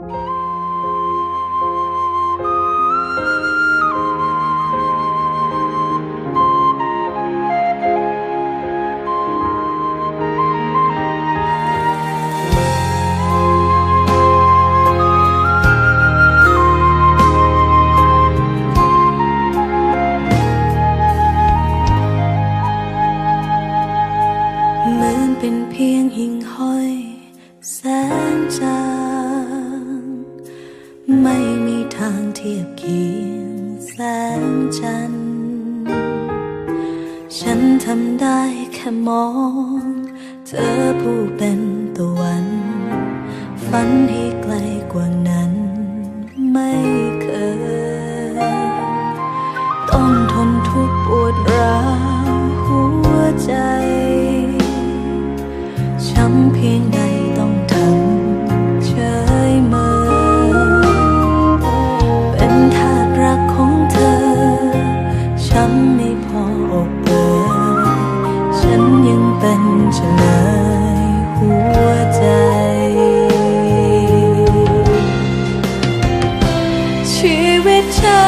เหมือนเป็นเพียงหิ่งห้อยแสนจา ไม่มีทางเทียบเคียงแสงจันทร์ฉันทำได้แค่มอง เธอผู้เป็นตะวัน ฝันให้ไกลกว่านั้น ไม่เคย ต้องทนทุกข์ปวดร้าวหัวใจช้ำเพียงใด ชี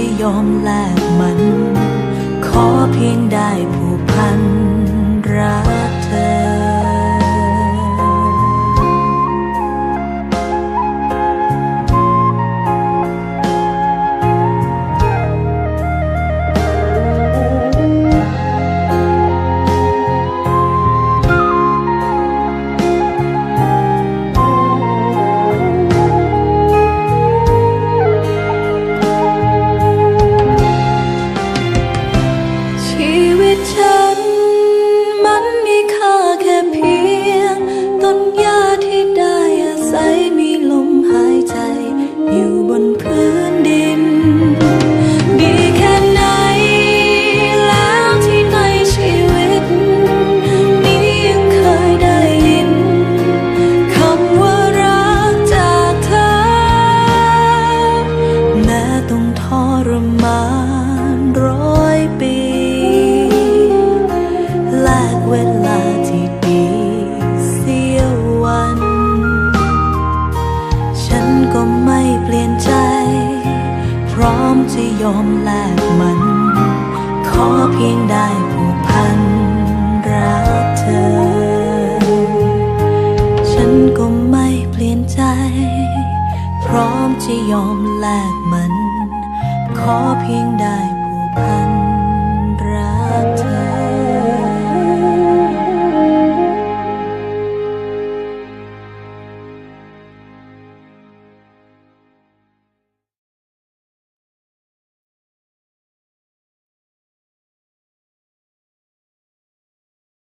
จะยอมแลกมัน ขอเพียงได้ผูกพัน จะยอมแลกมัน ขอเพียงได้ผูกพันรักเธอ ฉันก็ไม่เปลี่ยนใจ พร้อมจะยอมแลกมัน ขอเพียงได้ผูกพันรักเธอ